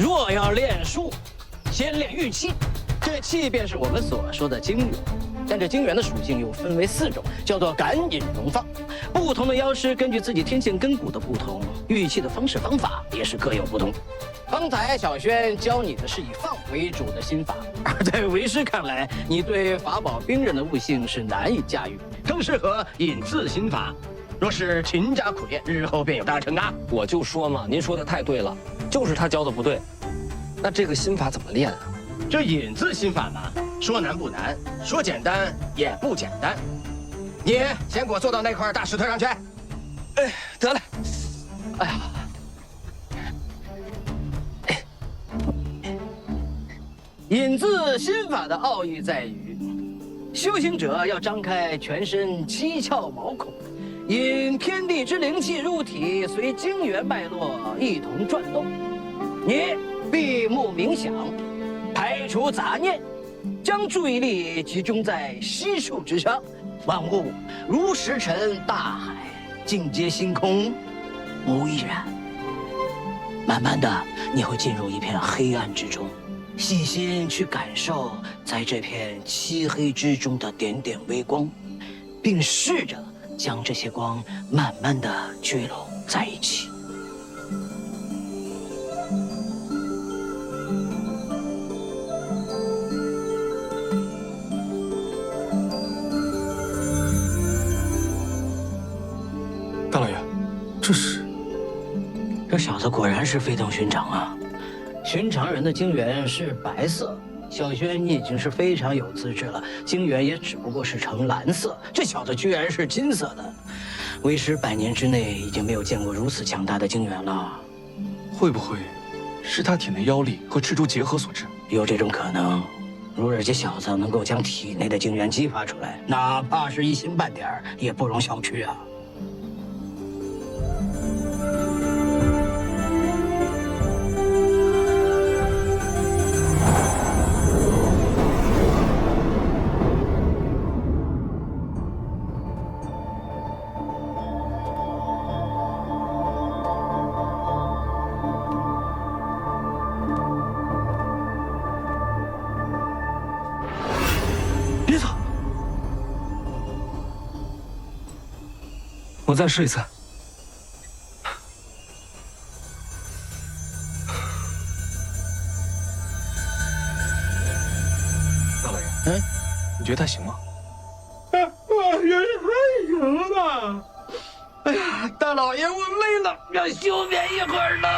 若要练术，先练玉气，这气便是我们所说的精元。但这精元的属性又分为四种，叫做感引融放。不同的妖师根据自己天性根骨的不同，玉气的方式方法也是各有不同。方才小轩教你的是以放为主的心法，而在为师看来，你对法宝兵刃的悟性是难以驾驭，更适合引字心法。若是勤加苦练，日后便有大成啊！我就说嘛，您说的太对了，就是他教的不对。那这个心法怎么练啊？这引字心法嘛，说难不难，说简单也不简单。你先给我坐到那块大石头上去。哎，得嘞。哎呀，引字心法的奥义在于，修行者要张开全身七窍毛孔，引天地之灵气入体，随经元脉络一同转动。你闭目冥想，排除杂念，将注意力集中在悉数之上。万物如石沉大海，尽皆星空，无一然。慢慢的，你会进入一片黑暗之中，细心去感受在这片漆黑之中的点点微光，并试着将这些光慢慢的聚拢在一起。这小子果然是非同寻常啊！寻常人的精元是白色，小轩你已经是非常有资质了，精元也只不过是呈蓝色，这小子居然是金色的。为师百年之内已经没有见过如此强大的精元了，会不会是他体内妖力和赤珠结合所致？有这种可能。如果这小子能够将体内的精元激发出来，哪怕是一星半点儿，也不容小觑啊！别走！我再试一次。大老爷，嗯，你觉得他行吗？我觉得还行吧。哎呀，大老爷，我累了，要休眠一会儿呢。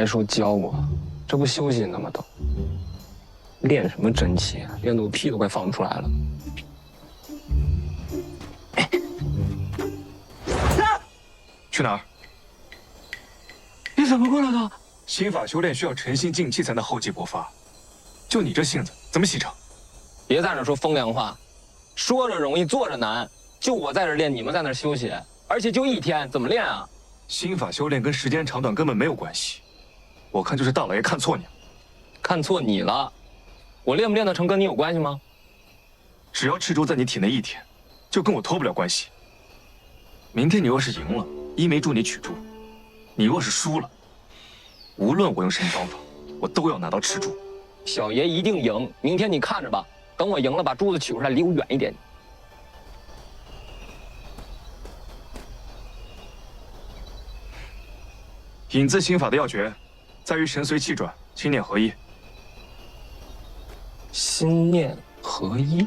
还说教我，这不休息呢吗？都练什么真气啊？练得我屁都快放不出来了。去哪儿？你怎么过来的？心法修炼需要沉心静气才能厚积薄发，就你这性子，怎么洗成？别在那说风凉话，说着容易做着难。就我在这练，你们在那休息，而且就一天，怎么练啊？心法修炼跟时间长短根本没有关系，我看就是大老爷看错你了。看错你了，我练不练得成跟你有关系吗？只要赤珠在你体内一天，就跟我脱不了关系。明天你若是赢了，一梅助你取珠；你若是输了，无论我用什么方法，我都要拿到赤珠。小爷一定赢，明天你看着吧。等我赢了，把珠子取出来，离我远一点。引字心法的要诀，在于神随气转，心念合一。心念合一。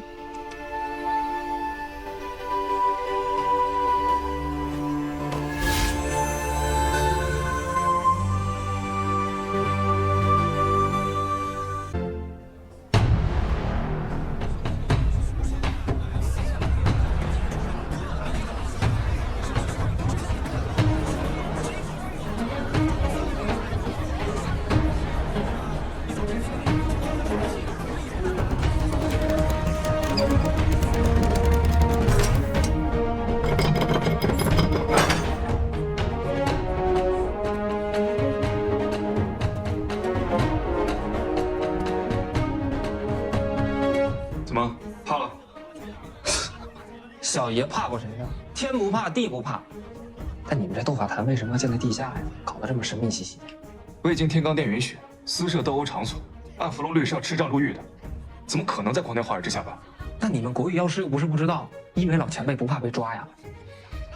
小爷怕过谁呀？天不怕地不怕。但你们这斗法坛为什么要建在地下呀？搞得这么神秘兮兮的。未经天罡殿允许，私设斗殴场所，按符龙律是要吃杖入狱的，怎么可能在光天化日之下办？那你们国语妖师又不是不知道，一为老前辈不怕被抓呀？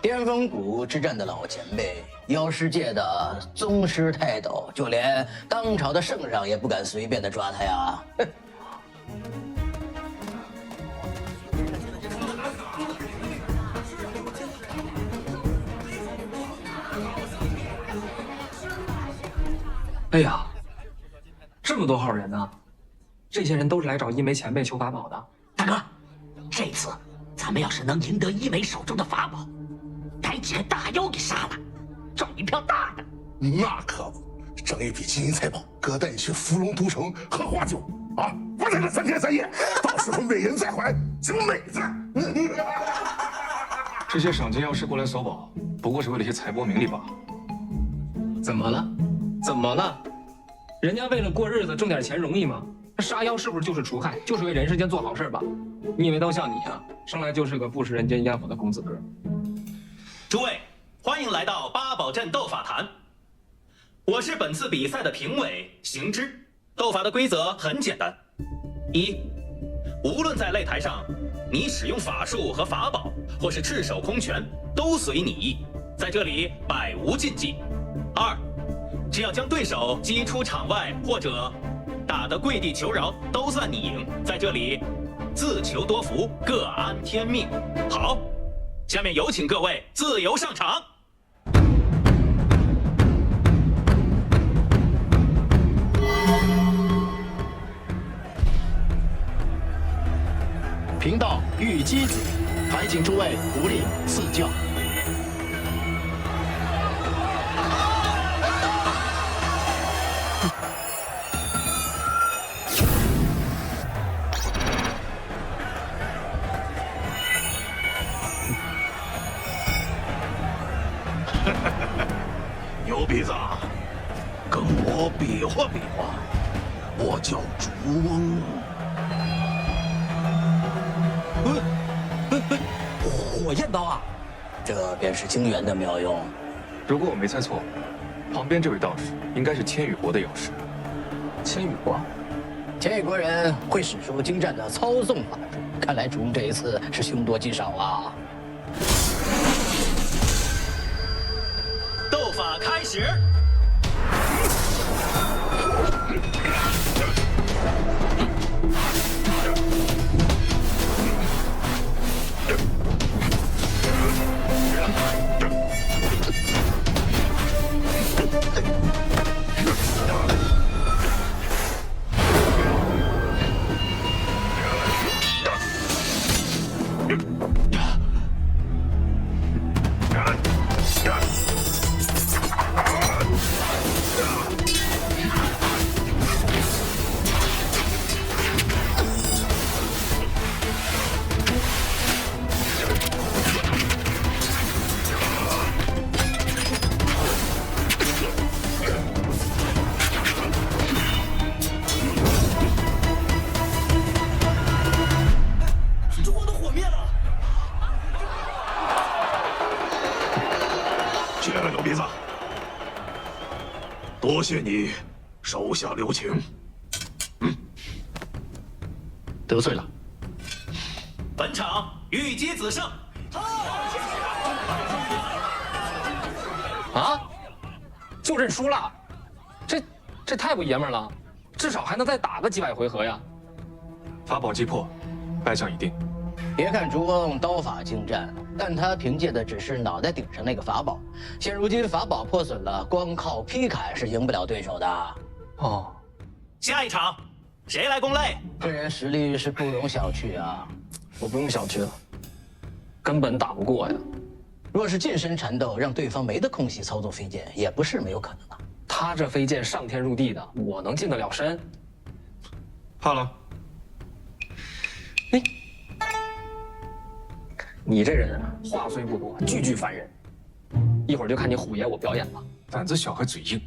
巅峰谷之战的老前辈，妖师界的宗师泰斗，就连当朝的圣上也不敢随便的抓他呀！哎呀，这么多号人呢！这些人都是来找一枚前辈求法宝的。大哥，这次咱们要是能赢得一枚手中的法宝，逮几个大妖给杀了，中一票大的。那可不，挣一笔金银财宝，哥带你去芙蓉都城喝花酒啊，玩这个三天三夜，到时候美人在怀，就美子。这些赏金要是过来索宝，不过是为了些财帛名利罢了。怎么了？怎么了？人家为了过日子挣点钱容易吗？杀妖是不是就是除害，就是为人世间做好事吧？你以为都像你啊，生来就是个不食人间烟火的公子哥？诸位，欢迎来到八宝镇斗法坛。我是本次比赛的评委行之。斗法的规则很简单：一，无论在擂台上，你使用法术和法宝，或是赤手空拳，都随你意，在这里百无禁忌。二。只要将对手击出场外，或者打得跪地求饶，都算你赢。在这里，自求多福，各安天命。好，下面有请各位自由上场。贫道玉姬子，还请诸位鼓励赐教。火焰刀啊！这便是精元的妙用。如果我没猜错，旁边这位道士应该是千羽国的药师。千羽国，千羽国人会使出精湛的操纵法术，看来主公这一次是凶多吉少啊。斗法开始。多谢你手下留情。嗯，得罪了。本场玉姬子胜。啊？就认输了？这这太不爷们了！至少还能再打个几百回合呀。法宝击破，败将已定。别看竹翁刀法精湛，但他凭借的只是脑袋顶上那个法宝。现如今法宝破损了，光靠劈砍是赢不了对手的。哦，下一场谁来攻擂？这人实力是不容小觑啊！我不用小觑了，根本打不过呀。若是近身缠斗，让对方没得空隙操作飞剑，也不是没有可能的。他这飞剑上天入地的，我能近得了身？怕了？哎。你这人啊，话虽不多，句句烦人。一会儿就看你虎爷我表演吧。胆子小还嘴硬。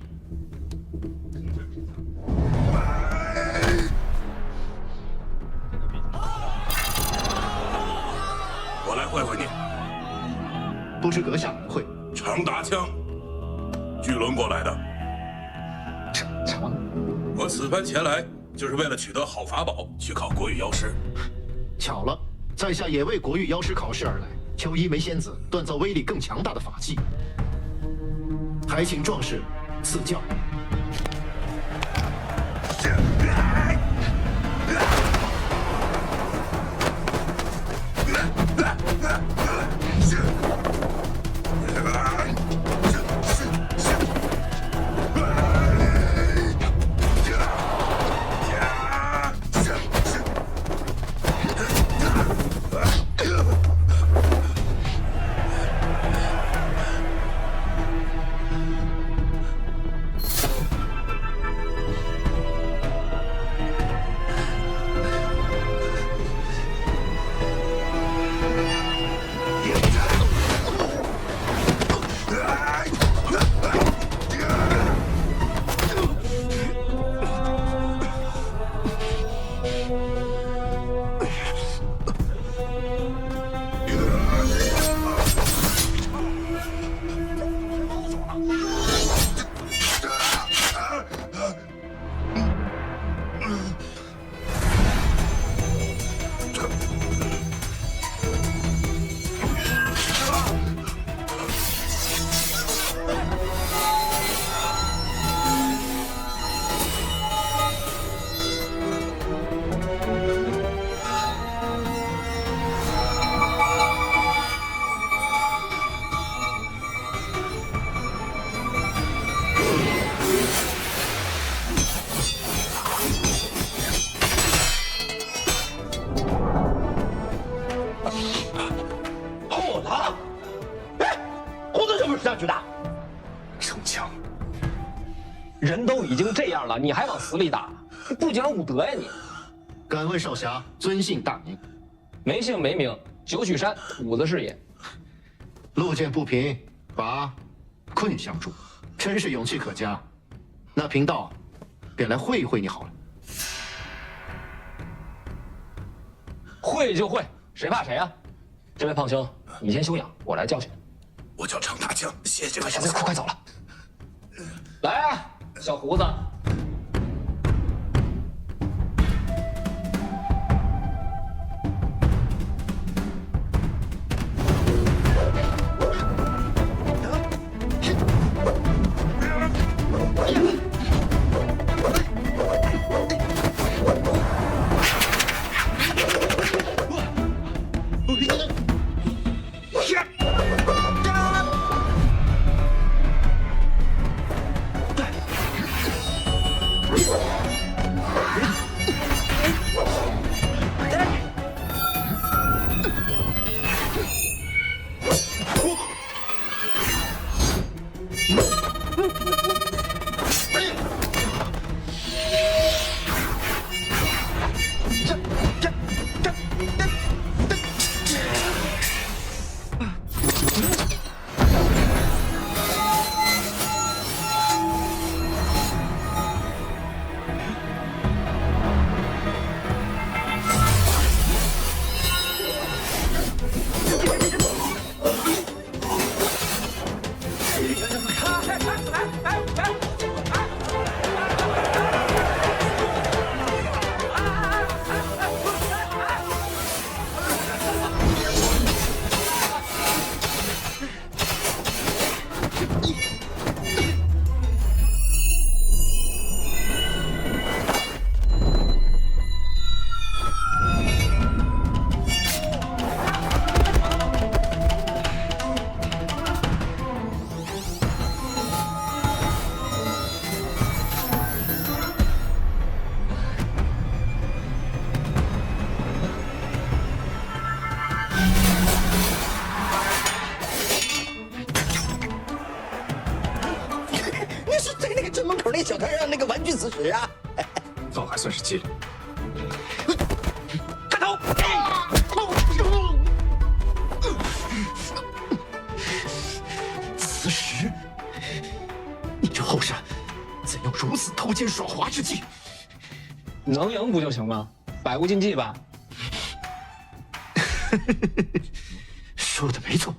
我来会会你。不知阁下会？常达枪，巨轮过来的。常我此番前来，就是为了取得好法宝，去考国语妖师。巧了，在下也为国玉妖师考试而来，求一枚仙子锻造威力更强大的法器。还请壮士赐教。去打？逞强，人都已经这样了，你还往死里打，不讲武德呀你！敢问少侠尊姓大名？没姓没名，九曲山五子是也。路见不平，拔困相助，真是勇气可嘉。那贫道便来会一会你好了。会就会，谁怕谁啊？这位胖兄，你先休养，我来教训。我叫程大江，谢谢快快快快走了！来啊，小胡子，小摊上那个玩具磁石啊？倒还算是机灵。开头。此时，你这后生怎有如此偷奸耍滑之计？能赢不就行吗？百无禁忌吧。说的没错，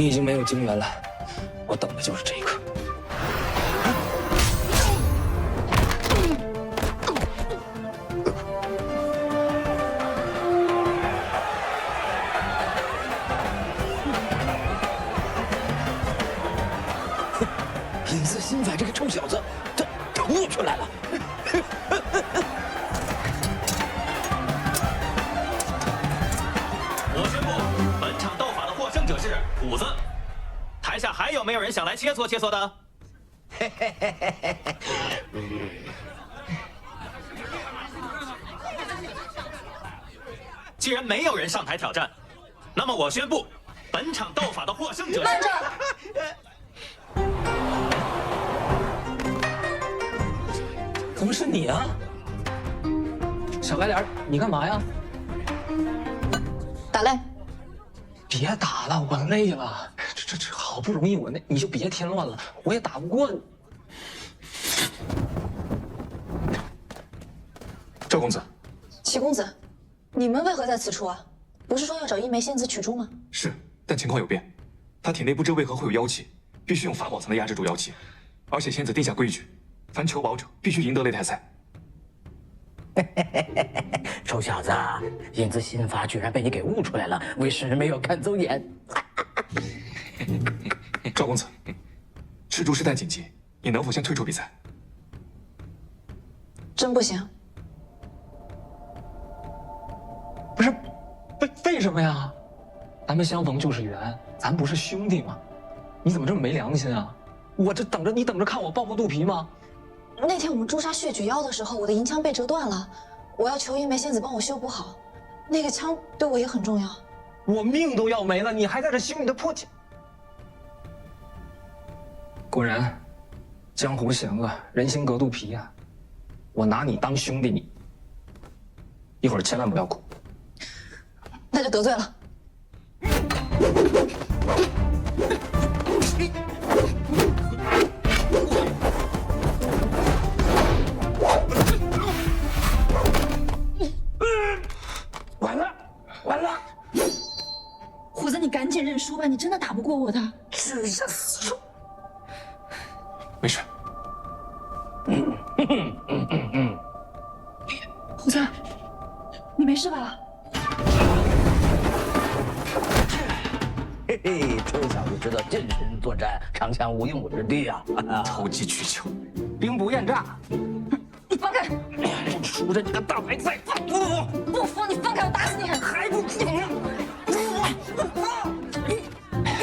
你已经没有金元了，我等的就是这一刻。影子心法这个臭小子，他他悟出来了。还有没有人想来切磋切磋的？既然没有人上台挑战，那么我宣布，本场斗法的获胜者是。怎么是你啊？小白脸，你干嘛呀？打擂，别打了，我累了。这这这好不容易我那你就别添乱了，我也打不过你。赵公子，齐公子，你们为何在此处啊？不是说要找一枚仙子取珠吗？是，但情况有变，他体内不知为何会有妖气，必须用法宝才能压制住妖气。而且仙子定下规矩，凡求宝者必须赢得擂台赛。臭小子，影子心法居然被你给悟出来了，为师没有看走眼。赵公子，赤珠事态紧急，你能否先退出比赛？真不行。不是，为为什么呀？咱们相逢就是缘，咱不是兄弟吗？你怎么这么没良心啊？我这等着你等着看我爆破肚皮吗？那天我们诛杀血举妖的时候，我的银枪被折断了，我要求一枚仙子帮我修补好。那个枪对我也很重要。我命都要没了，你还在这修你的破枪？果然，江湖险恶，人心隔肚皮呀、我拿你当兄弟，你一会儿千万不要哭。那就得罪了。完了，完了！虎子，你赶紧认输吧，你真的打不过我的。你个大白菜！不不不！不服你放开我，打死你！还不服？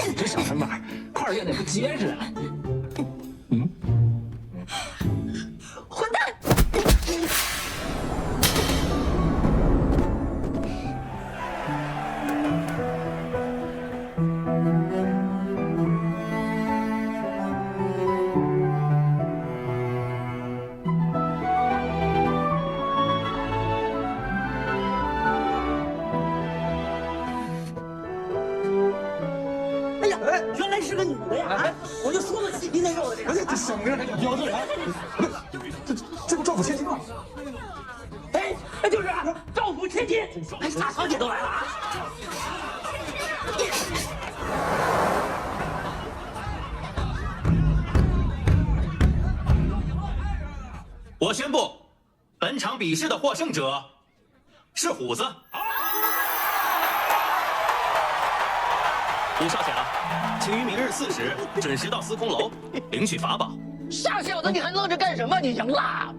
你这小身板，块儿练的不结实。我就说了，你那肉的这这省着还有标志啊！这这不赵府千金吗？哎，哎，就是啊赵府千金，哎，大小姐都来了啊！我宣布，本场比试的获胜者是虎子。吴少侠，请于明日四时准时到司空楼领取法宝。傻小子，你还愣着干什么？你赢了。